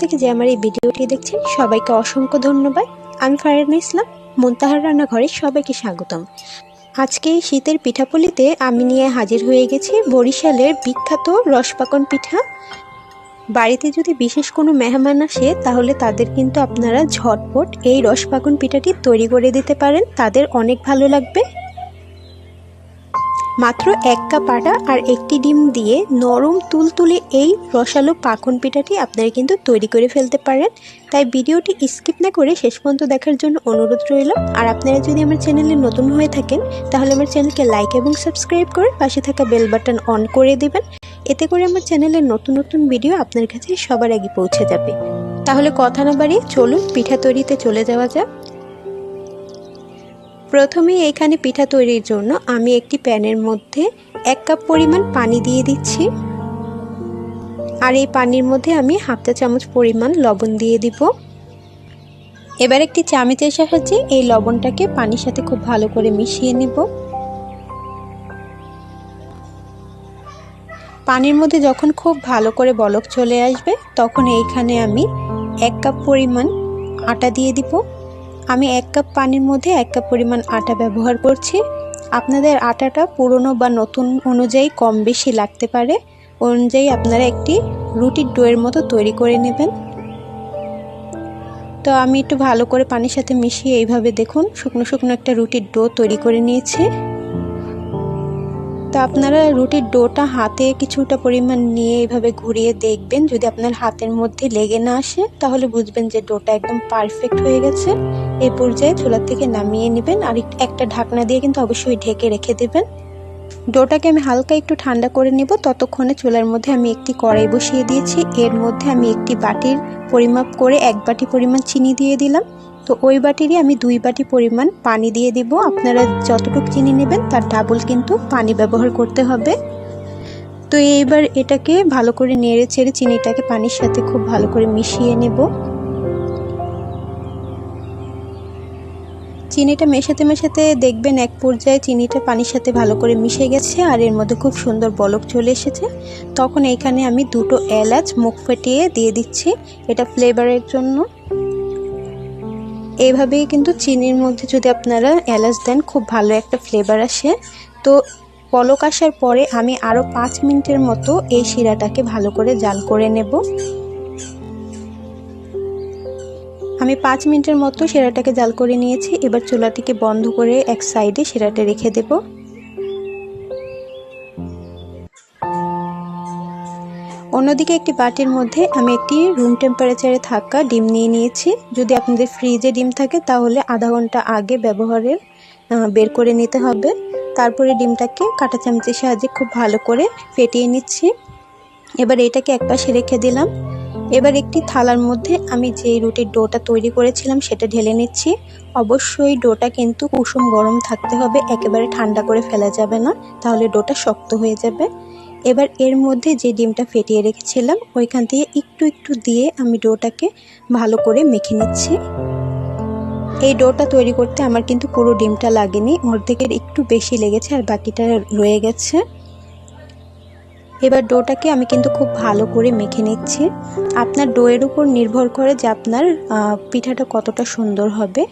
থেকে যে আমার এই ভিডিওটি দেখছেন, সবাইকে অসংখ্য ধন্যবাদ। আমি ফারহানা ইসলাম, মুনতাহার রান্নাঘরে সবাইকে স্বাগতম। আজকে শীতের পিঠাপুলিতে আমি নিয়ে হাজির হয়ে গেছি বরিশালের বিখ্যাত রসপাকন পিঠা। বাড়িতে যদি বিশেষ কোনো মেহমান আসে, তাহলে তাদের কিন্তু আপনারা ঝটপট এই রসপাকন পিঠাটি তৈরি করে দিতে পারেন। তাদের অনেক ভালো লাগবে। মাত্র এক কাপ আটা আর একটি ডিম দিয়ে নরম তুলতুলে এই রসালো পাকন পিঠাটি আপনারা কিন্তু তৈরি করে ফেলতে পারেন। তাই ভিডিওটি স্কিপ না করে শেষ পর্যন্ত দেখার জন্য অনুরোধ রইল। আর আপনারা যদি আমার চ্যানেলে নতুন হয়ে থাকেন, তাহলে আমার চ্যানেলকে লাইক এবং সাবস্ক্রাইব করে পাশে থাকা বেল বাটন অন করে দেবেন। এতে করে আমার চ্যানেলের নতুন নতুন ভিডিও আপনার কাছে সবার আগে পৌঁছে যাবে। তাহলে কথা না বাড়িয়ে চলুন পিঠা তৈরিতে চলে যাওয়া যাক। প্রথমে এখানে পিঠা তৈরির জন্য আমি একটি প্যানের মধ্যে এক কাপ পরিমাণ পানি দিয়ে দিচ্ছি। আর এই পানির মধ্যে আমি হাফ চা চামচ পরিমাণ লবণ দিয়ে দিব। এবার একটি চামচের সাহায্যে এই লবণটাকে পানির সাথে খুব ভালো করে মিশিয়ে নেব। পানির মধ্যে যখন খুব ভালো করে বলক চলে আসবে, তখন এইখানে আমি এক কাপ পরিমাণ আটা দিয়ে দিব। আমি এক কাপ পানির মধ্যে এক কাপ পরিমাণ আটা ব্যবহার করছি। আপনাদের আটাটা পুরনো বা নতুন অনুযায়ী কম বেশি লাগতে পারে। অনুযায়ী আপনারা একটি রুটির ডোয়ের মতো তৈরি করে নেবেন। তো আমি একটু ভালো করে পানির সাথে মিশিয়ে এইভাবে দেখুন, শুকনো শুকনো একটা রুটির ডো তৈরি করে নিয়েছি। তো আপনারা রুটির ডোটা হাতে কিছুটা পরিমাণ নিয়ে এইভাবে ঘুরিয়ে দেখবেন। যদি আপনার হাতের মধ্যে লেগে না আসে, তাহলে বুঝবেন যে ডোটা একদম পারফেক্ট হয়ে গেছে। এই পর্যায়ে চুলার থেকে নামিয়ে নেবেন আর একটা ঢাকনা দিয়ে কিন্তু অবশ্যই ঢেকে রেখে দেবেন। ডোটাকে আমি হালকা একটু ঠান্ডা করে নেব। ততক্ষণে চুলার মধ্যে আমি একটি কড়াই বসিয়ে দিয়েছি। এর মধ্যে আমি একটি বাটির পরিমাপ করে এক বাটি পরিমাণ চিনি দিয়ে দিলাম। তো ওই বাটিরই আমি দুই বাটি পরিমাণ পানি দিয়ে দিব। আপনারা যতটুকু চিনি নেবেন তার ডাবল কিন্তু পানি ব্যবহার করতে হবে। তো এইবার এটাকে ভালো করে নেড়ে ছেড়ে চিনিটাকে পানির সাথে খুব ভালো করে মিশিয়ে নেব। চিনিটা মেশাতে মেশাতে দেখবেন এক পর্যায়ে চিনিটা পানির সাথে ভালো করে মিশে গেছে আর এর মধ্যে খুব সুন্দর বলক চলে এসেছে। তখন এইখানে আমি দুটো এলাচ মুখ ফেটিয়ে দিয়ে দিচ্ছি এটা ফ্লেভারের জন্য। এইভাবেই কিন্তু চিনির মধ্যে যদি আপনারা এলাচ দেন, খুব ভালো একটা ফ্লেভার আসে। তো পলক আসার পরে আমি আরও পাঁচ মিনিটের মতো এই শিরাটাকে ভালো করে জাল করে নেব। আমি পাঁচ মিনিটের মতো শিরাটাকে জাল করে নিয়েছি। এবার চুলাটিকে বন্ধ করে এক সাইডে শিরাটা রেখে দেবো। অন্যদিকে একটি বাটির মধ্যে আমি একটি রুম টেম্পারেচারে থাকা ডিম নিয়ে নিয়েছি। যদি আপনাদের ফ্রিজে ডিম থাকে, তাহলে আধা ঘণ্টা আগে ব্যবহারের বের করে নিতে হবে। তারপরে ডিমটাকে কাঁটা চামচের সাহায্যে খুব ভালো করে ফেটিয়ে নিচ্ছি। এবার এটাকে একপাশে রেখে দিলাম। এবার একটি থালার মধ্যে আমি যে রুটির ডোটা তৈরি করেছিলাম, সেটা ঢেলে নিচ্ছি। অবশ্যই ডোটা কিন্তু কুসুম গরম থাকতে হবে, একেবারে ঠান্ডা করে ফেলা যাবে না, তাহলে ডোটা শক্ত হয়ে যাবে। এবার এর মধ্যে যে ডিমটা ফেটিয়ে রেখেছিলাম, ওইখান থেকে একটু একটু দিয়ে আমি ডোটাকে ভালো করে মেখে নিচ্ছি। এই ডোটা তৈরি করতে আমার কিন্তু পুরো ডিমটা লাগেনি, অর্ধেকের একটু বেশি লেগেছে আর বাকিটা রয়ে গেছে। এবার ডোটাকে আমি কিন্তু খুব ভালো করে মেখে নিচ্ছি। আপনার ডোয়ের উপর নির্ভর করে যে আপনার পিঠাটা কতটা সুন্দর হবে।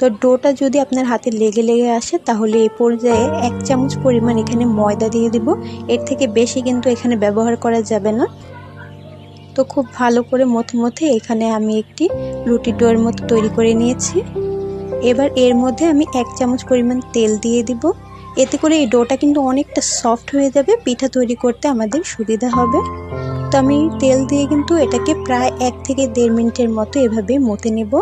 তো ডোটা যদি আপনার হাতে লেগে লেগে আসে, তাহলে এই পর্যায়ে এক চামচ পরিমাণ এখানে ময়দা দিয়ে দিব। এর থেকে বেশি কিন্তু এখানে ব্যবহার করা যাবে না। তো খুব ভালো করে মথে মথে এখানে আমি একটি রুটি ডোয়ের মতো তৈরি করে নিয়েছি। এবার এর মধ্যে আমি এক চামচ পরিমাণ তেল দিয়ে দিব। এতে করে এই ডোটা কিন্তু অনেকটা সফট হয়ে যাবে, পিঠা তৈরি করতে আমাদের সুবিধা হবে। তো আমি তেল দিয়ে কিন্তু এটাকে প্রায় এক থেকে দেড় মিনিটের মতো এভাবে মতে নেব।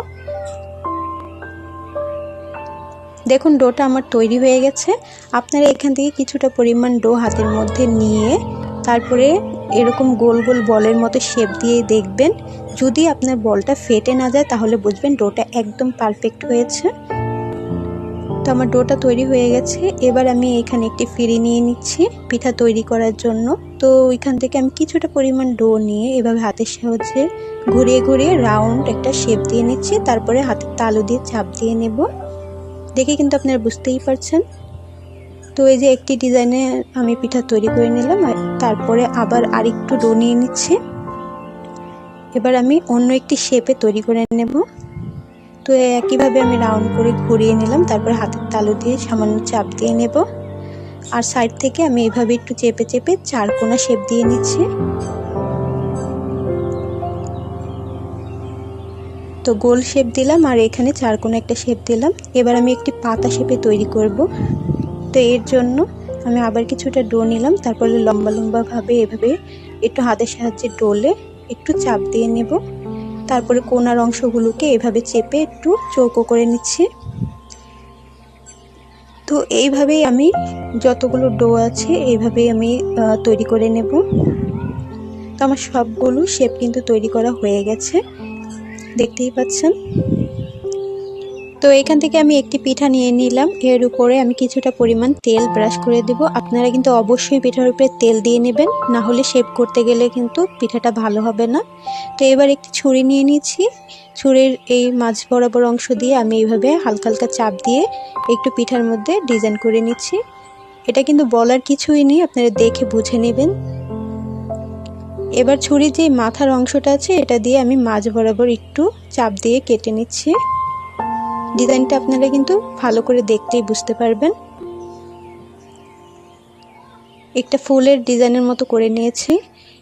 দেখুন, ডোটা আমার তৈরি হয়ে গেছে। আপনারা এখান থেকে কিছুটা পরিমাণ ডো হাতের মধ্যে নিয়ে তারপরে এরকম গোল গোল বলের মতো শেপ দিয়ে দেখবেন। যদি আপনার বলটা ফেটে না যায়, তাহলে বুঝবেন ডোটা একদম পারফেক্ট হয়েছে। তো আমার ডোটা তৈরি হয়ে গেছে। এবার আমি এখানে একটি ফিরি নিয়ে নিচ্ছি পিঠা তৈরি করার জন্য। তো ওইখান থেকে আমি কিছুটা পরিমাণ ডো নিয়ে এভাবে হাতের সাহায্যে ঘুরিয়ে ঘুরিয়ে রাউন্ড একটা শেপ দিয়ে নিচ্ছি। তারপরে হাতের তালু দিয়ে চাপ দিয়ে নেব। দেখে কিন্তু আপনারা বুঝতেই পারছেন। তো এই যে একটি ডিজাইনে আমি পিঠা তৈরি করে নিলাম তারপরে আবার আরেকটু ডো নিয়ে নিচ্ছি। এবার আমি অন্য একটি শেপে তৈরি করে নেব। তো একইভাবে আমি রাউন্ড করে ঘুরিয়ে নিলাম, তারপর হাতের তালু দিয়ে সামান্য চাপ দিয়ে নেব। আর সাইড থেকে আমি এইভাবে একটু চেপে চেপে চার কোনা শেপ দিয়ে নিচ্ছি। তো গোল শেপ দিলাম আর এখানে চার কোনা একটা শেপ দিলাম। এবার আমি একটি পাতা শেপে তৈরি করব। তো এর জন্য আমি আবার কিছুটা ডো নিলাম, তারপরে লম্বা লম্বাভাবে এভাবে একটু হাতের সাহায্যে ডোলে একটু চাপ দিয়ে নেব। তারপরে কোনার অংশগুলোকে এভাবে চেপে একটু চৌকো করে নিচ্ছি। তো এইভাবেই আমি যতগুলো ডো আছে এইভাবেই আমি তৈরি করে নেব। তো আমার সবগুলো শেপ কিন্তু তৈরি করা হয়ে গেছে। দেখতেই পাচ্ছেন? তো এখান থেকে আমি একটি পিঠা নিয়ে নিলাম। এর উপরে আমি কিছুটা পরিমাণ তেল ব্রাশ করে দেব। আপনারা কিন্তু অবশ্যই পিঠার উপরে তেল দিয়ে নেবেন। না হলে শেপ করতে গেলে কিন্তু পিঠাটা ভালো হবে না। তো এবার একটি ছুরি নিয়ে নিয়েছি ছুরির এই মাছ বরাবর অংশ দিয়ে আমি এইভাবে হালকা হালকা চাপ দিয়ে একটু পিঠার মধ্যে ডিজাইন করে নিচ্ছি। এটা কিন্তু বলার কিছুই নেই। আপনারা দেখে বুঝে নেবেন। এবার ছুরির যে মাথার অংশটা আছে, এটা দিয়ে আমি মাছ বরাবর একটু চাপ দিয়ে কেটে নিচ্ছি। ডিজাইনটা আপনারা কিন্তু ভালো করে দেখতেই বুঝতে পারবেন। একটা ফুলের ডিজাইনের মতো করে নিয়েছি।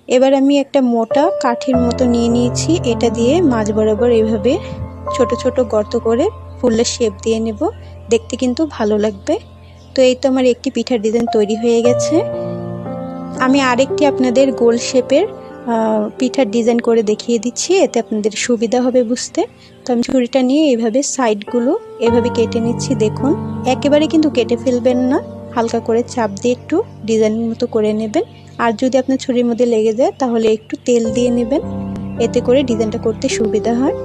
এবার আমি একটা মোটা কাঠির মতো নিয়ে নিয়েছি। এটা দিয়ে মাছ বরাবর এভাবে ছোট ছোট গর্ত করে ফুলের শেপ দিয়ে নেব। দেখতে কিন্তু ভালো লাগবে। তো এই তো আমার একটি পিঠার ডিজাইন তৈরি হয়ে গেছে। আমি আরেকটি আপনাদের গোল শেপের পিঠার ডিজাইন করে দেখিয়ে দিচ্ছি, এতে আপনাদের সুবিধা হবে বুঝতে। তো আমি ছুরিটা নিয়ে এইভাবে সাইডগুলো এভাবে কেটে নিচ্ছি, দেখুন। একেবারে কিন্তু কেটে ফেলবেন না, হালকা করে চাপ দিয়ে একটু ডিজাইনের মতো করে নেবেন। আর যদি আপনার ছুরির মধ্যে লেগে যায়, তাহলে একটু তেল দিয়ে নেবেন। এতে করে ডিজাইনটা করতে সুবিধা হয়।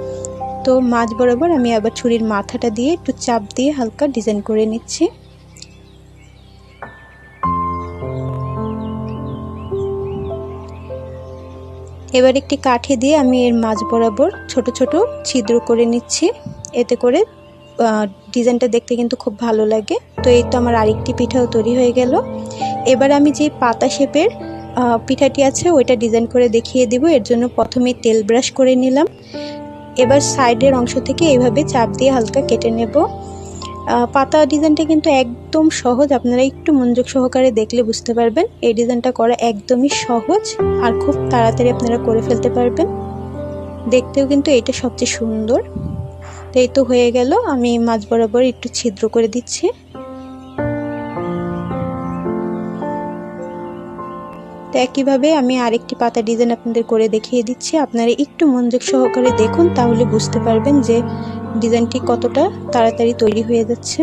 তো মাছ বরাবর আমি আবার ছুরির মাথাটা দিয়ে একটু চাপ দিয়ে হালকা ডিজাইন করে নিচ্ছি। এবার একটি কাঠি দিয়ে আমি এর মাঝ বরাবর ছোট ছোট ছিদ্র করে নিচ্ছি। এতে করে ডিজাইনটা দেখতে কিন্তু খুব ভালো লাগে। তো এই তো আমার আরেকটি পিঠাও তৈরি হয়ে গেল। এবার আমি যে পাতা শেপের পিঠাটি আছে ওইটা ডিজাইন করে দেখিয়ে দিব। এর জন্য প্রথমে তেল ব্রাশ করে নিলাম। এবার সাইডের অংশ থেকে এইভাবে চাপ দিয়ে হালকা কেটে নেব। পাতা ডিজাইনটা কিন্তু একদম সহজ। আপনারা একটু মনোযোগ সহকারে দেখলে বুঝতে পারবেন। এই ডিজাইনটা করা একদমই সহজ আর খুব তাড়াতাড়ি আপনারা করে ফেলতে পারবেন। দেখতেও কিন্তু এটা সবচেয়ে সুন্দর। তো এই তো হয়ে গেল। আমি মাছ বরাবর একটু ছিদ্র করে দিচ্ছি। তো একইভাবে আমি আরেকটি পাতা ডিজাইন আপনাদের করে দেখিয়ে দিচ্ছি। আপনারা একটু মনোযোগ সহকারে দেখুন, তাহলে বুঝতে পারবেন যে ডিজাইনটি কতটা তাড়াতাড়ি তৈরি হয়ে যাচ্ছে,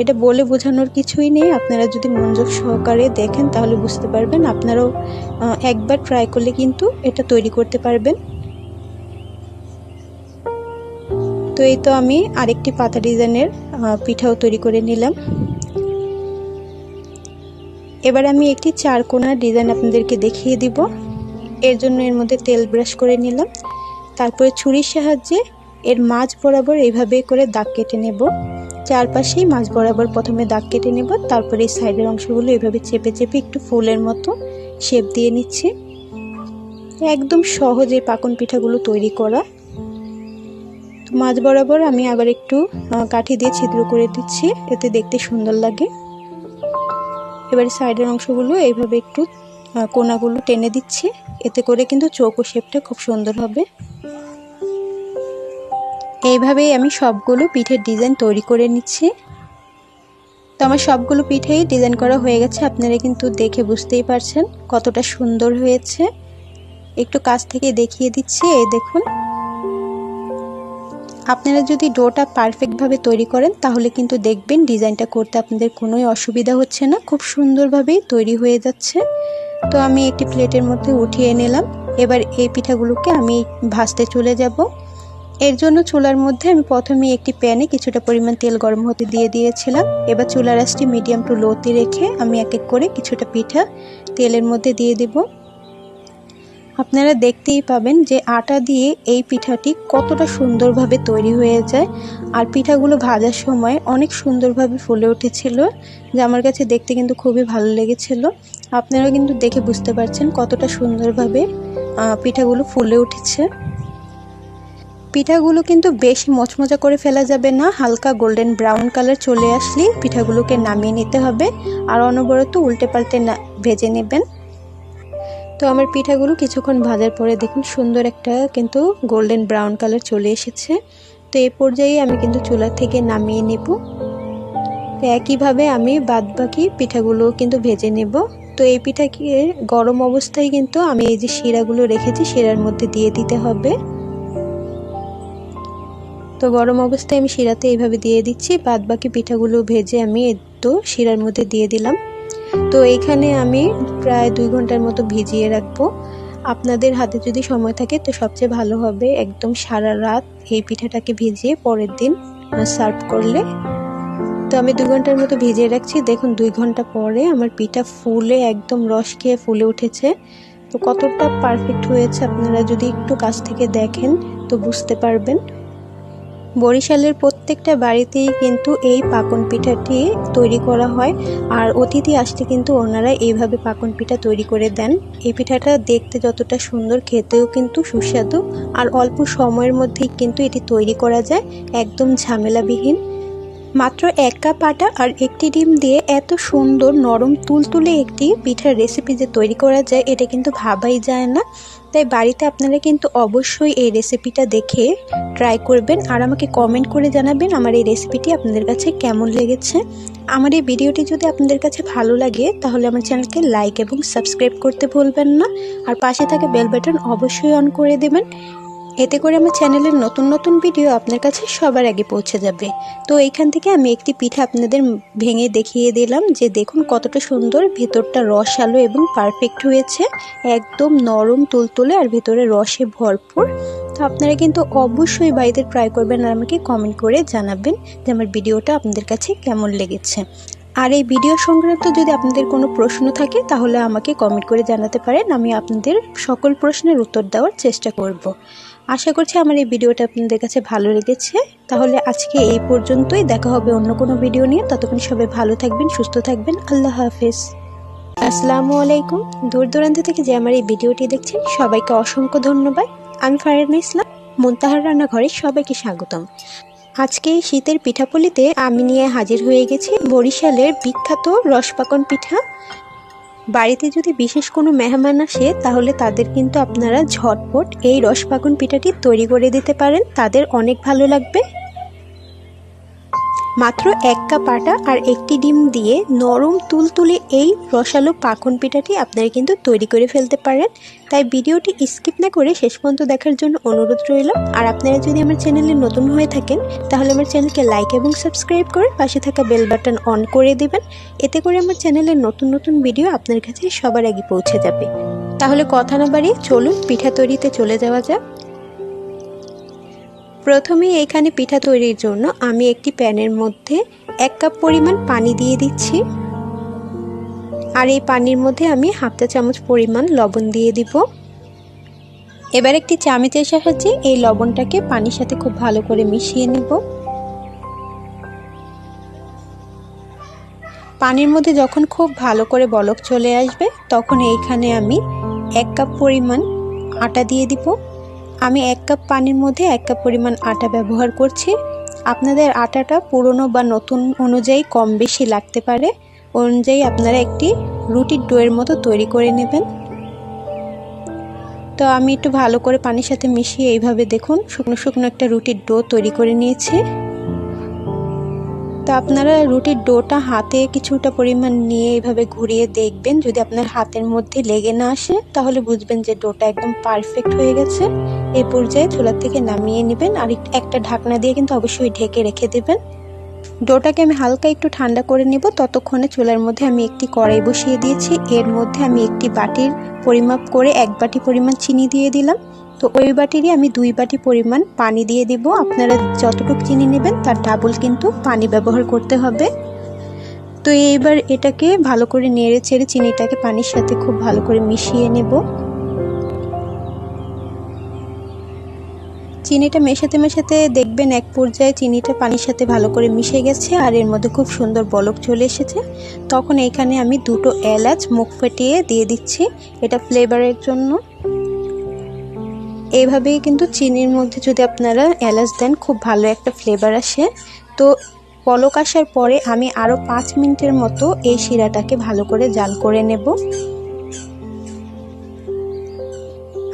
এটা বলে বোঝানোর কিছুই নেই। আপনারা যদি মনোযোগ সহকারে দেখেন, তাহলে বুঝতে পারবেন। আপনারাও একবার ট্রাই করলে কিন্তু এটা তৈরি করতে পারবেন। তো এই তো আমি আরেকটি পাতা ডিজাইনের পিঠাও তৈরি করে নিলাম। এবার আমি একটি চার কোনার ডিজাইন আপনাদেরকে দেখিয়ে দিব। এর জন্য এর মধ্যে তেল ব্রাশ করে নিলাম। তারপরে ছুরির সাহায্যে এর মাঝ বরাবর এইভাবে করে দাগ কেটে নেব। চারপাশেই মাঝ বরাবর প্রথমে দাগ কেটে নেব, তারপরে এই সাইডের অংশগুলো এভাবে চেপে চেপে একটু ফুলের মতো শেপ দিয়ে নিচ্ছি। একদম সহজে পাকন পিঠাগুলো তৈরি করা। মাঝ বরাবর আমি আবার একটু কাঠি দিয়ে ছিদ্র করে দিচ্ছি, এতে দেখতে সুন্দর লাগে। এবারে সাইডের অংশগুলো এইভাবে একটু কোনাগুলো টেনে দিচ্ছি, এতে করে কিন্তু চৌকো শেপটা খুব সুন্দর হবে। এইভাবেই আমি সবগুলো পিঠের ডিজাইন তৈরি করে নিচ্ছি। তো আমার সবগুলো পিঠেই ডিজাইন করা হয়ে গেছে, আপনারা কিন্তু দেখে বুঝতেই পারছেন কতটা সুন্দর হয়েছে। একটু কাছ থেকে দেখিয়ে দিচ্ছি, এই দেখুন। আপনারা যদি ডোটা পারফেক্টভাবে তৈরি করেন, তাহলে কিন্তু দেখবেন ডিজাইনটা করতে আপনাদের কোনোই অসুবিধা হচ্ছে না, খুব সুন্দরভাবেই তৈরি হয়ে যাচ্ছে। তো আমি একটি প্লেটের মধ্যে উঠিয়ে নিলাম। এবার এই পিঠাগুলোকে আমি ভাজতে চলে যাব। এর জন্য চুলার মধ্যে আমি প্রথমে একটি প্যানে কিছুটা পরিমাণ তেল গরম হতে দিয়ে দিয়েছিলাম। এবার চুলার আঁচটি মিডিয়াম টু লোতে রেখে আমি এক এক করে কিছুটা পিঠা তেলের মধ্যে দিয়ে দেব। আপনারা দেখতেই পাবেন যে আটা দিয়ে এই পিঠাটি কতটা সুন্দরভাবে তৈরি হয়ে যায় আর পিঠাগুলো ভাজার সময় অনেক সুন্দরভাবে ফুলে উঠেছিল, যে আমার কাছে দেখতে কিন্তু খুবই ভালো লেগেছিল। আপনারা কিন্তু দেখে বুঝতে পারছেন কতটা সুন্দরভাবে পিঠাগুলো ফুলে উঠেছে। পিঠাগুলো কিন্তু বেশি মচমচা করে ফেলা যাবে না, হালকা গোল্ডেন ব্রাউন কালার চলে আসলেই পিঠাগুলোকে নামিয়ে নিতে হবে আর অনবরত উল্টে পাল্টে ভেজে নেবেন। তো আমার পিঠাগুলো কিছুক্ষণ ভাজার পরে দেখুন সুন্দর একটা কিন্তু গোল্ডেন ব্রাউন কালার চলে এসেছে। তো এই পর্যায়ে আমি কিন্তু চুলা থেকে নামিয়ে নেব। তো একইভাবে আমি বাদবাকি পিঠাগুলো কিন্তু ভেজে নেব। তো এই পিঠাকে গরম অবস্থায় কিন্তু আমি এই যে শিরাগুলো রেখেছি, শিরার মধ্যে দিয়ে দিতে হবে। তো গরম অবস্থায় আমি শিরাতে এইভাবে দিয়ে দিচ্ছি। বাদ বাকি পিঠাগুলো ভেজে আমি তো শিরার মধ্যে দিয়ে দিলাম। তো এইখানে আমি প্রায় দুই ঘণ্টার মতো ভিজিয়ে রাখব। আপনাদের হাতে যদি সময় থাকে তো সবচেয়ে ভালো হবে একদম সারা রাত এই পিঠাটাকে ভিজিয়ে পরের দিন সার্ভ করলে। তো আমি দুই ঘণ্টার মতো ভিজিয়ে রাখছি। দেখুন, দুই ঘণ্টা পরে আমার পিঠা ফুলে একদম রস খেয়ে ফুলে উঠেছে। তো কতটা পারফেক্ট হয়েছে আপনারা যদি একটু কাছ থেকে দেখেন তো বুঝতে পারবেন। বরিশালের প্রত্যেকটা বাড়িতেই কিন্তু এই পাকন পিঠাটি তৈরি করা হয়। আর অতিথি আসতে কিন্তু ওনারা এইভাবে পাকন পিঠা তৈরি করে দেন। এই পিঠাটা দেখতে যতটা সুন্দর, খেতেও কিন্তু সুস্বাদু। আর অল্প সময়ের মধ্যেই কিন্তু এটি তৈরি করা যায়, একদম ঝামেলাবিহীন। মাত্র এক কাপ আটা আর একটি ডিম দিয়ে এত সুন্দর নরম তুলতুলে একটি পিঠার রেসিপি যে তৈরি করা যায়, এটা কিন্তু ভাবাই যায় না। তাই বাড়িতে আপনারা কিন্তু অবশ্যই এই রেসিপিটা দেখে ট্রাই করবেন। আর আমাকে কমেন্ট করে জানাবেন আমার এই রেসিপিটি আপনাদের কাছে কেমন লেগেছে। আমার এই ভিডিওটি যদি আপনাদের কাছে ভালো লাগে, তাহলে আমার চ্যানেলকে লাইক এবং সাবস্ক্রাইব করতে ভুলবেন না। আর পাশে থাকে বেল বাটন অবশ্যই অন করে দেবেন। এতে করে আমার চ্যানেলের নতুন নতুন ভিডিও আপনার কাছে সবার আগে পৌঁছে যাবে। তো এইখান থেকে আমি একটি পিঠা আপনাদের ভেঙে দেখিয়ে দিলাম যে দেখুন কতটা সুন্দর ভেতরটা রস আলো এবং পারফেক্ট হয়েছে। একদম নরম তুলতুলে আর ভেতরে রসে ভরপুর। তো আপনারা কিন্তু অবশ্যই বাড়িতে ট্রাই করবেন আর আমাকে কমেন্ট করে জানাবেন যে আমার ভিডিওটা আপনাদের কাছে কেমন লেগেছে। আর এই ভিডিও সংক্রান্ত যদি আপনাদের কোনো প্রশ্ন থাকে তাহলে আমাকে কমেন্ট করে জানাতে পারেন। আমি আপনাদের সকল প্রশ্নের উত্তর দেওয়ার চেষ্টা করব। আশা করছি আমার এই ভিডিওটা আপনাদের কাছে ভালো লেগেছে। তাহলে আজকে এই পর্যন্তই। দেখা হবে অন্য কোনো ভিডিও নিয়ে। ততক্ষণ সবাই ভালো থাকবেন, সুস্থ থাকবেন। আল্লাহ হাফেজ। আসসালামু আলাইকুম। দূর দূরান্ত থেকে যে আমার এই ভিডিওটি দেখছেন, সবাইকে অসংখ্য ধন্যবাদ। আমি ফারিনা ইসলাম, মুনতাহার রান্নাঘরে সবাইকে স্বাগতম। আজকে শীতের পিঠাপুলিতে আমি নিয়ে হাজির হয়ে গেছি বরিশালের বিখ্যাত রসপাকন পিঠা। বাড়িতে যদি বিশেষ কোনো মেহমান আসে, তাহলে তাদের কিন্তু আপনারা ঝটপট এই রসপাগুন পিঠাটি তৈরি করে দিতে পারেন। তাদের অনেক ভালো লাগবে। মাত্র এক কাপ আটা আর একটি ডিম দিয়ে নরম তুলতুলে এই রসালো পাখন পিঠাটি আপনারা কিন্তু তৈরি করে ফেলতে পারেন। তাই ভিডিওটি স্কিপ না করে শেষ পর্যন্ত দেখার জন্য অনুরোধ রইল। আর আপনারা যদি আমার চ্যানেলে নতুন হয়ে থাকেন, তাহলে আমার চ্যানেলকে লাইক এবং সাবস্ক্রাইব করে পাশে থাকা বেল বাটন অন করে দেবেন। এতে করে আমার চ্যানেলের নতুন নতুন ভিডিও আপনার কাছে সবার আগে পৌঁছে যাবে। তাহলে কথা না বাড়িয়ে চলুন পিঠা তৈরিতে চলে যাওয়া যাক। প্রথমে এখানে পিঠা তৈরির জন্য আমি একটি প্যানের মধ্যে এক কাপ পরিমাণ পানি দিয়ে দিচ্ছি। আর এই পানির মধ্যে আমি হাফ চা চামচ পরিমাণ লবণ দিয়ে দিব। এবার একটি চামচের সাহায্যে এই লবণটাকে পানির সাথে খুব ভালো করে মিশিয়ে নেব। পানির মধ্যে যখন খুব ভালো করে বলক চলে আসবে, তখন এইখানে আমি এক কাপ পরিমাণ আটা দিয়ে দিব। আমি এক কাপ পানির মধ্যে এক কাপ পরিমাণ আটা ব্যবহার করছি। আপনাদের আটাটা পুরনো বা নতুন অনুযায়ী কম বেশি লাগতে পারে। অনুযায়ী আপনারা একটি রুটির ডোয়ের মতো তৈরি করে নেবেন। তো আমি একটু ভালো করে পানির সাথে মিশিয়ে এইভাবে দেখুন, শুকনো শুকনো একটা রুটির ডো তৈরি করে নিয়েছি। তো আপনারা রুটির ডোটা হাতে কিছুটা পরিমাণ নিয়ে এভাবে ঘুরিয়ে দেখবেন। যদি আপনার হাতের মধ্যে লেগে না আসে, তাহলে বুঝবেন যে ডোটা একদম পারফেক্ট হয়ে গেছে। এই পর্যায়ে চুলা থেকে নামিয়ে নেবেন। আর একটা ঢাকনা দিয়ে কিন্তু অবশ্যই ঢেকে রেখে দেবেন। ডোটাকে আমি হালকা একটু ঠান্ডা করে নেব। ততক্ষণে চুলার মধ্যে আমি একটি কড়াই বসিয়ে দিয়েছি। এর মধ্যে আমি একটি বাটির পরিমাপ করে এক বাটি পরিমাণ চিনি দিয়ে দিলাম। তো ওই বাটিরই আমি দুই বাটি পরিমাণ পানি দিয়ে দিব। আপনারা যতটুকু চিনি নেবেন তার ডাবল কিন্তু পানি ব্যবহার করতে হবে। তো এইবার এটাকে ভালো করে নেড়ে চেড়ে চিনিটাকে পানির সাথে খুব ভালো করে মিশিয়ে নেব। চিনিটা মেশাতে মেশাতে দেখবেন এক পর্যায়ে চিনিটা পানির সাথে ভালো করে মিশে গেছে আর এর মধ্যে খুব সুন্দর বলক চলে এসেছে। তখন এখানে আমি দুটো এলাচ মুখ ফেটিয়ে দিয়ে দিচ্ছি। এটা ফ্লেভারের জন্য। এইভাবেই কিন্তু চিনির মধ্যে যদি আপনারা এলাচ দেন, খুব ভালো একটা ফ্লেভার আসে। তো পলক আসার পরে আমি আরও পাঁচ মিনিটের মতো এই শিরাটাকে ভালো করে জাল করে নেব।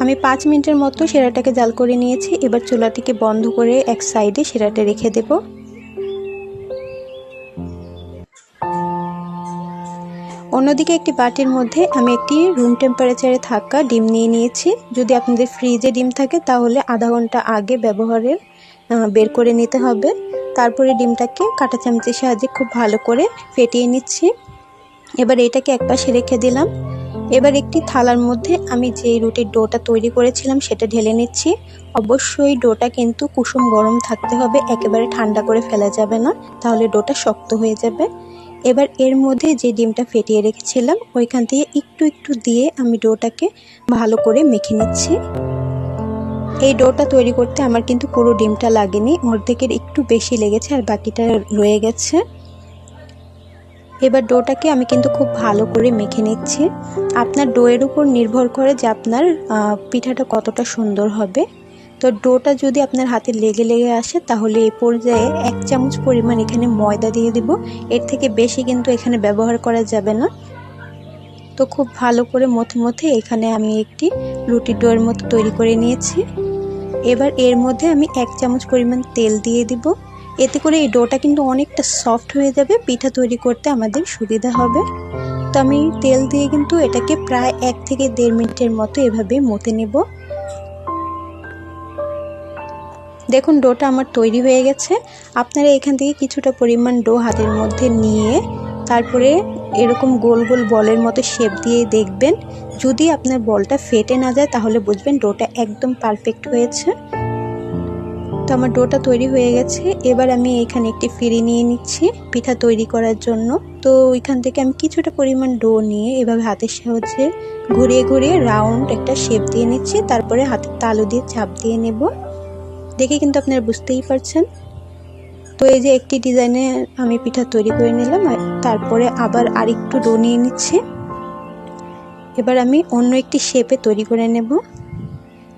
আমি পাঁচ মিনিটের মতো শিরাটাকে জাল করে নিয়েছি। এবার চুলাটিকে বন্ধ করে এক সাইডে শিরাটা রেখে দেব। অন্যদিকে একটি বাটির মধ্যে আমি একটি রুম টেম্পারেচারে থাকা ডিম নিয়ে নিয়েছি। যদি আপনাদের ফ্রিজে ডিম থাকে, তাহলে আধা ঘণ্টা আগে ব্যবহারের বের করে নিতে হবে। তারপরে ডিমটাকে কাটা চামচের সাহায্যে খুব ভালো করে ফেটিয়ে নিচ্ছি। এবার এটাকে এক পাশে রেখে দিলাম। এবার একটি থালার মধ্যে আমি যে রুটির ডোটা তৈরি করেছিলাম, সেটা ঢেলে নিচ্ছি। অবশ্যই ডোটা কিন্তু কুসুম গরম থাকতে হবে, একেবারে ঠান্ডা করে ফেলা যাবে না, তাহলে ডোটা শক্ত হয়ে যাবে। এবার এর মধ্যে যে ডিমটা ফেটিয়ে রেখেছিলাম, ওইখান থেকে একটু একটু দিয়ে আমি ডোটাকে ভালো করে মেখে নিচ্ছি। এই ডোটা তৈরি করতে আমার কিন্তু পুরো ডিমটা লাগেনি, অর্ধেকের একটু বেশি লেগেছে আর বাকিটা রয়ে গেছে। এবার ডোটাকে আমি কিন্তু খুব ভালো করে মেখে নিচ্ছি। আপনার ডোয়ের উপর নির্ভর করে যে আপনার পিঠাটা কতটা সুন্দর হবে। তো ডোটা যদি আপনার হাতে লেগে লেগে আসে, তাহলে এই পর্যায়ে এক চামচ পরিমাণ এখানে ময়দা দিয়ে দিব। এর থেকে বেশি কিন্তু এখানে ব্যবহার করা যাবে না। তো খুব ভালো করে মথে মথে এখানে আমি একটি রুটি ডোয়ের মতো তৈরি করে নিয়েছি। এবার এর মধ্যে আমি এক চামচ পরিমাণ তেল দিয়ে দিব। এতে করে এই ডোটা কিন্তু অনেকটা সফট হয়ে যাবে, পিঠা তৈরি করতে আমাদের সুবিধা হবে। তো আমি তেল দিয়ে কিন্তু এটাকে প্রায় এক থেকে দেড় মিনিটের মতো এভাবে মতে নেব। দেখুন, ডোটা আমার তৈরি হয়ে গেছে। আপনারা এখান থেকে কিছুটা পরিমাণ ডো হাতের মধ্যে নিয়ে তারপরে এরকম গোল গোল বলের মতো শেপ দিয়ে দেখবেন। যদি আপনার বলটা ফেটে না যায়, তাহলে বুঝবেন ডোটা একদম পারফেক্ট হয়েছে। তো আমার ডোটা তৈরি হয়ে গেছে। এবার আমি এখানে একটি ফিরি নিয়ে নিচ্ছি পিঠা তৈরি করার জন্য। তো ওইখান থেকে আমি কিছুটা পরিমাণ ডো নিয়ে এভাবে হাতের সাহায্যে ঘুরিয়ে ঘুরিয়ে রাউন্ড একটা শেপ দিয়ে নিচ্ছি। তারপরে হাতের তালু দিয়ে চাপ দিয়ে নেব। দেখে কিন্তু আপনারা বুঝতেই পারছেন। তো এই যে একটি ডিজাইনে আমি পিঠা তৈরি করে নিলাম আর তারপরে আবার আরেকটু ডো নিয়ে নিচ্ছি। এবার আমি অন্য একটি শেপে তৈরি করে নেব।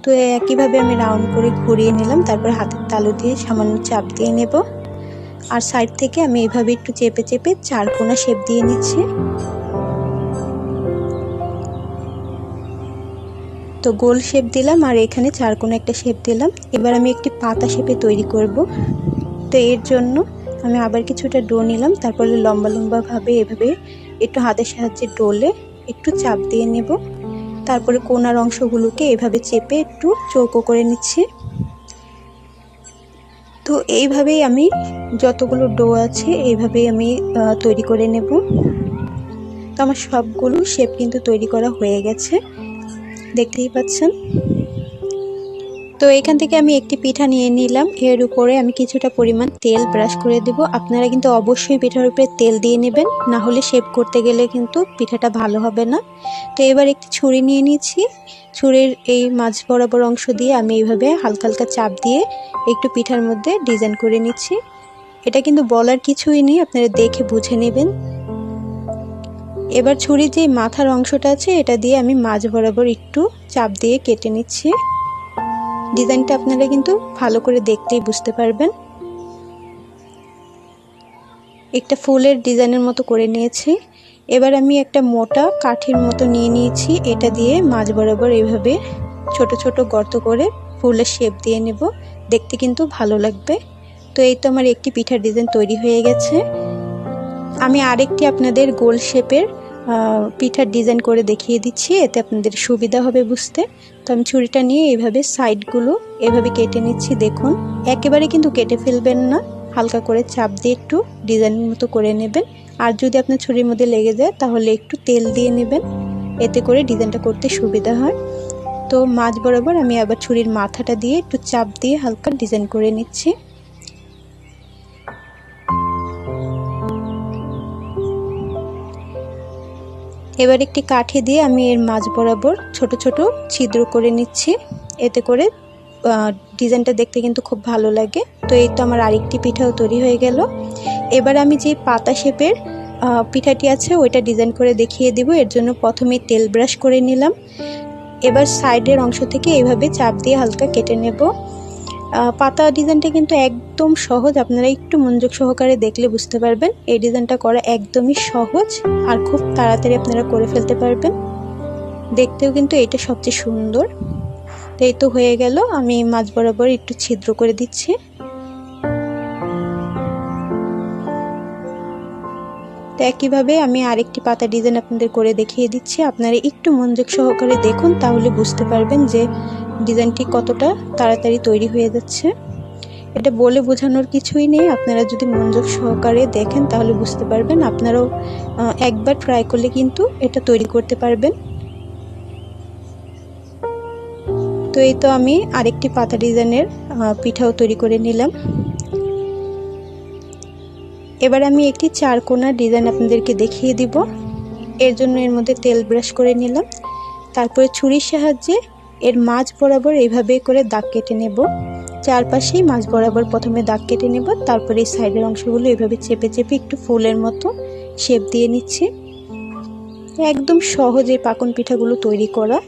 তো একইভাবে আমি রাউন্ড করে ঘুরিয়ে নিলাম, তারপর হাতের তালু দিয়ে সামান্য চাপ দিয়ে নেব। আর সাইড থেকে আমি এভাবে একটু চেপে চেপে চার কোনা শেপ দিয়ে নিচ্ছি। তো গোল শেপ দিলাম আর এখানে চার কোনা একটা শেপ দিলাম। এবার আমি একটি পাতা শেপে তৈরি করব। তো এর জন্য আমি আবার কিছুটা ডো নিলাম, তারপরে লম্বা লম্বাভাবে এভাবে একটু হাতের সাহায্যে ডোলে একটু চাপ দিয়ে নেব। তারপরে কোনার অংশগুলোকে এভাবে চেপে একটু চৌকো করে নিচ্ছি। তো এইভাবেই আমি যতগুলো ডো আছে এইভাবেই আমি তৈরি করে নেব। তো আমার সবগুলো শেপ কিন্তু তৈরি করা হয়ে গেছে। দেখতেই পাচ্ছেন। তো এখান থেকে আমি একটি পিঠা নিয়ে নিলাম। এর উপরে আমি কিছুটা পরিমাণ তেল ব্রাশ করে দেব। আপনারা কিন্তু অবশ্যই পিঠার উপরে তেল দিয়ে নেবেন। না হলে শেপ করতে গেলে কিন্তু পিঠাটা ভালো হবে না। তো এবার একটি ছুরি নিয়ে নিচ্ছি। ছুরির এই মাছ বরাবর অংশ দিয়ে আমি এইভাবে হালকা হালকা চাপ দিয়ে একটু পিঠার মধ্যে ডিজাইন করে নিচ্ছি। এটা কিন্তু বলার কিছুই নেই। আপনারা দেখে বুঝে নেবেন। এবার ছুরির যে মাথার অংশটা আছে, এটা দিয়ে আমি মাছ বরাবর একটু চাপ দিয়ে কেটে নিচ্ছি। ডিজাইনটা আপনারা কিন্তু ভালো করে দেখতেই বুঝতে পারবেন। একটা ফুলের ডিজাইনের মতো করে নিয়েছি। এবার আমি একটা মোটা কাঠির মতো নিয়ে নিয়েছি। এটা দিয়ে মাছ বরাবর এভাবে ছোট ছোট গর্ত করে ফুলের শেপ দিয়ে নেব। দেখতে কিন্তু ভালো লাগবে। তো এই তো আমার একটি পিঠার ডিজাইন তৈরি হয়ে গেছে। আমি আরেকটি আপনাদের গোল শেপের পিঠার ডিজাইন করে দেখিয়ে দিচ্ছি। এতে আপনাদের সুবিধা হবে বুঝতে। তো আমি ছুরিটা নিয়ে এইভাবে সাইডগুলো এভাবে কেটে নিচ্ছি। দেখুন, একেবারে কিন্তু কেটে ফেলবেন না। হালকা করে চাপ দিয়ে একটু ডিজাইনের মতো করে নেবেন। আর যদি আপনার ছুরির মধ্যে লেগে যায়, তাহলে একটু তেল দিয়ে নেবেন। এতে করে ডিজাইনটা করতে সুবিধা হয়। তো মাছ বরাবর আমি আবার ছুরির মাথাটা দিয়ে একটু চাপ দিয়ে হালকা ডিজাইন করে নিচ্ছি। এবার একটি কাঠি দিয়ে আমি এর মাঝ বরাবর ছোট ছোট ছিদ্র করে নিচ্ছি। এতে করে ডিজাইনটা দেখতে কিন্তু খুব ভালো লাগে। তো এই তো আমার আরেকটি পিঠাও তৈরি হয়ে গেল। এবার আমি যে পাতা শেপের পিঠাটি আছে ওইটা ডিজাইন করে দেখিয়ে দিব। এর জন্য প্রথমে তেল ব্রাশ করে নিলাম। এবার সাইডের অংশ থেকে এইভাবে চাপ দিয়ে হালকা কেটে নেব। পাতা ডিজাইনটা কিন্তু একদম সহজ। আপনারা একটু মনোযোগ সহকারে দেখলে বুঝতে পারবেন। এই ডিজাইনটা করা একদমই সহজ আর খুব তাড়াতাড়ি আপনারা করে ফেলতে পারবেন। দেখতেও কিন্তু এটা সবচেয়ে সুন্দর। তো এই তো হয়ে গেল। আমি মাছ বরাবর একটু ছিদ্র করে দিচ্ছি। তো একইভাবে আমি আরেকটি পাতা ডিজাইন আপনাদের করে দেখিয়ে দিচ্ছি। আপনারা একটু মনোযোগ সহকারে দেখুন, তাহলে বুঝতে পারবেন যে ডিজাইনটি কতটা তাড়াতাড়ি তৈরি হয়ে যাচ্ছে, এটা বলে বোঝানোর কিছুই নেই। আপনারা যদি মনোযোগ সহকারে দেখেন, তাহলে বুঝতে পারবেন। আপনারাও একবার ট্রাই করলে কিন্তু এটা তৈরি করতে পারবেন। তো এই তো আমি আরেকটি পাতা ডিজাইনের পিঠাও তৈরি করে নিলাম। এবার আমি একটি চার কোনার ডিজাইন আপনাদেরকে দেখিয়ে দিব। এর জন্য এর মধ্যে তেল ব্রাশ করে নিলাম। তারপরে ছুরির সাহায্যে এর মাছ বরাবর এইভাবে করে দাগ কেটে নেব। চারপাশেই মাছ বরাবর প্রথমে দাগ কেটে নেব, তারপরে এই সাইডের অংশগুলো এভাবে চেপে চেপে একটু ফুলের মতো শেপ দিয়ে নিচ্ছি। একদম সহজে পাকন পিঠাগুলো তৈরি করা।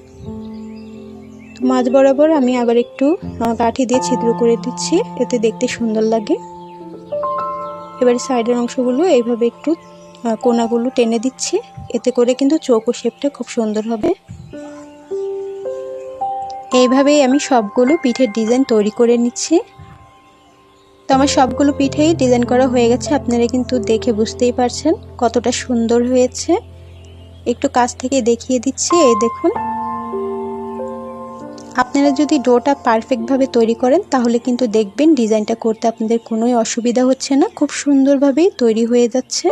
মাছ বরাবর আমি আবার একটু কাঠি দিয়ে ছিদ্র করে দিচ্ছি, এতে দেখতে সুন্দর লাগে। এবারে সাইডের অংশগুলো এইভাবে একটু কোনাগুলো টেনে দিচ্ছি, এতে করে কিন্তু চৌকো শেপটা খুব সুন্দর হবে। এইভাবেই আমি সবগুলো পিঠের ডিজাইন তৈরি করে নিচ্ছি। তো আমার সবগুলো পিঠেই ডিজাইন করা হয়ে গেছে, আপনারা কিন্তু দেখে বুঝতেই পারছেন কতটা সুন্দর হয়েছে। একটু কাছ থেকে দেখিয়ে দিচ্ছি, এই দেখুন। আপনারা যদি ডোটা পারফেক্টভাবে তৈরি করেন, তাহলে কিন্তু দেখবেন ডিজাইনটা করতে আপনাদের কোনোই অসুবিধা হচ্ছে না, খুব সুন্দরভাবেই তৈরি হয়ে যাচ্ছে।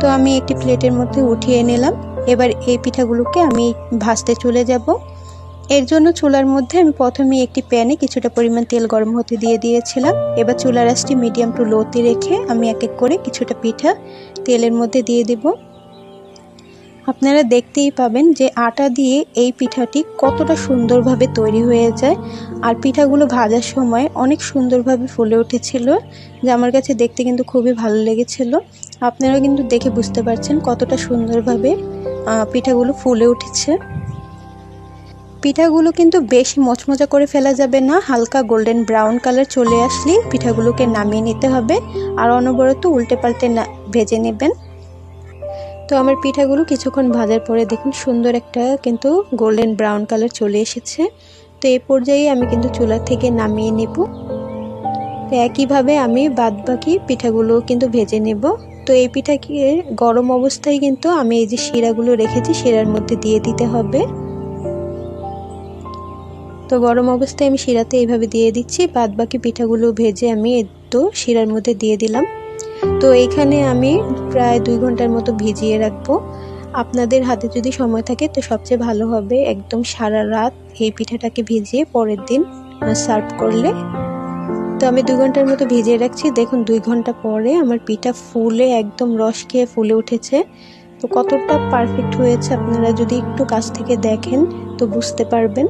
তো আমি একটি প্লেটের মধ্যে উঠিয়ে নিলাম। এবার এই পিঠাগুলোকে আমি ভাজতে চলে যাব। এর জন্য চুলার মধ্যে আমি প্রথমে একটি প্যানে কিছুটা পরিমাণ তেল গরম হতে দিয়ে দিয়েছিলাম। এবার চুলার আঁচটি মিডিয়াম টু লোতে রেখে আমি এক এক করে কিছুটা পিঠা তেলের মধ্যে দিয়ে দেবো। আপনারা দেখতেই পাবেন যে আটা দিয়ে এই পিঠাটি কতটা সুন্দরভাবে তৈরি হয়ে যায় আর পিঠাগুলো ভাজার সময় অনেক সুন্দরভাবে ফুলে উঠেছিল, যে আমার কাছে দেখতে কিন্তু খুবই ভালো লেগেছিল। আপনারা কিন্তু দেখে বুঝতে পারছেন কতটা সুন্দরভাবে পিঠাগুলো ফুলে উঠেছে। পিঠাগুলো কিন্তু বেশি মচমচা করে ফেলা যাবে না, হালকা গোল্ডেন ব্রাউন কালার চলে আসলেই পিঠাগুলোকে নামিয়ে নিতে হবে আর অনবরত উল্টে পাল্টে ভেজে নেবেন। তো আমার পিঠাগুলো কিছুক্ষণ ভাজার পরে দেখুন সুন্দর একটা কিন্তু গোল্ডেন ব্রাউন কালার চলে এসেছে। তো এই পর্যায়ে আমি কিন্তু চুলা থেকে নামিয়ে নেব। তো একইভাবে আমি বাদ বাকি পিঠাগুলো কিন্তু ভেজে নেব। তো এই পিঠাকে গরম অবস্থায় কিন্তু আমি এই যে শিরাগুলো রেখেছি, শিরার মধ্যে দিয়ে দিতে হবে। তো গরম অবস্থায় আমি শিরাতে এইভাবে দিয়ে দিচ্ছি। বাদ বাকি পিঠাগুলো ভেজে আমি তো শিরার মধ্যে দিয়ে দিলাম। তো এইখানে আমি প্রায় দুই ঘণ্টার মতো ভিজিয়ে রাখব। আপনাদের হাতে যদি সময় থাকে তো সবচেয়ে ভালো হবে একদম সারা রাত এই পিঠাটাকে ভিজিয়ে পরের দিন সার্ভ করলে। তো আমি দুই ঘণ্টার মতো ভিজিয়ে রাখছি। দেখুন, দুই ঘণ্টা পরে আমার পিঠা ফুলে একদম রস খেয়ে ফুলে উঠেছে। তো কতটা পারফেক্ট হয়েছে আপনারা যদি একটু কাছ থেকে দেখেন তো বুঝতে পারবেন।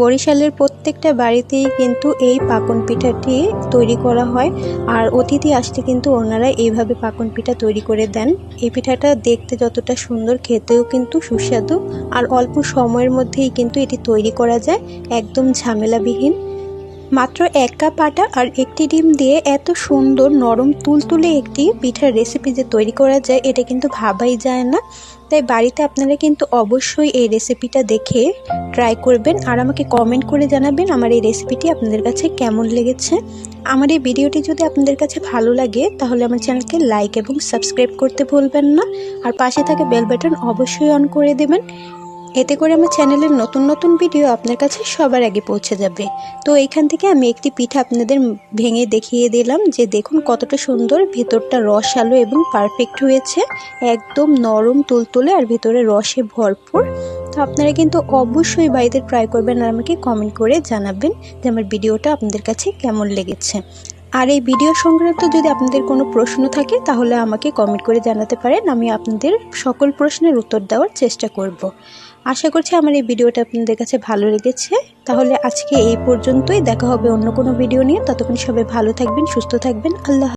বরিশালের প্রত্যেকটা বাড়িতেই কিন্তু এই পাকন পিঠাটি তৈরি করা হয়। আর অতিথি আসতে কিন্তু ওনারা এইভাবে পাকন পিঠা তৈরি করে দেন। এই পিঠাটা দেখতে যতটা সুন্দর, খেতেও কিন্তু সুস্বাদু। আর অল্প সময়ের মধ্যেই কিন্তু এটি তৈরি করা যায়, একদম ঝামেলাবিহীন। মাত্র এক কাপ আটা আর একটি ডিম দিয়ে এত সুন্দর নরম তুলতুলে একটি পিঠার রেসিপি যে তৈরি করা যায়, এটা কিন্তু ভাবাই যায় না। তাই বাড়িতে আপনারা কিন্তু অবশ্যই এই রেসিপিটা দেখে ট্রাই করবেন আর আমাকে কমেন্ট করে জানাবেন আমার এই রেসিপিটি আপনাদের কাছে কেমন লেগেছে। আমার এই ভিডিওটি যদি আপনাদের কাছে ভালো লাগে, তাহলে আমার চ্যানেলকে লাইক এবং সাবস্ক্রাইব করতে ভুলবেন না। আর পাশে থাকে বেল বাটন অবশ্যই অন করে দেবেন। এতে করে আমার চ্যানেলের নতুন নতুন ভিডিও আপনার কাছে সবার আগে পৌঁছে যাবে। তো এইখান থেকে আমি একটি পিঠা আপনাদের ভেঙে দেখিয়ে দিলাম যে দেখুন কতটা সুন্দর, ভেতরটা রস আলো এবং পারফেক্ট হয়েছে। একদম নরম, তুলতুলে আর ভেতরে রসে ভরপুর। তো আপনারা কিন্তু অবশ্যই বাড়িতে ট্রাই করবেন আর আমাকে কমেন্ট করে জানাবেন যে আমার ভিডিওটা আপনাদের কাছে কেমন লেগেছে। আর এই ভিডিও সংক্রান্ত যদি আপনাদের কোনো প্রশ্ন থাকে, তাহলে আমাকে কমেন্ট করে জানাতে পারেন। আমি আপনাদের সকল প্রশ্নের উত্তর দেওয়ার চেষ্টা করব। আশা করছি আমার এই ভিডিওটা আপনাদের কাছে ভালো লেগেছে। তাহলে আজকে এই পর্যন্তই। দেখা হবে অন্য কোনো ভিডিও নিয়ে। ততক্ষণ সবাই ভালো থাকবেন, সুস্থ থাকবেন। আল্লাহ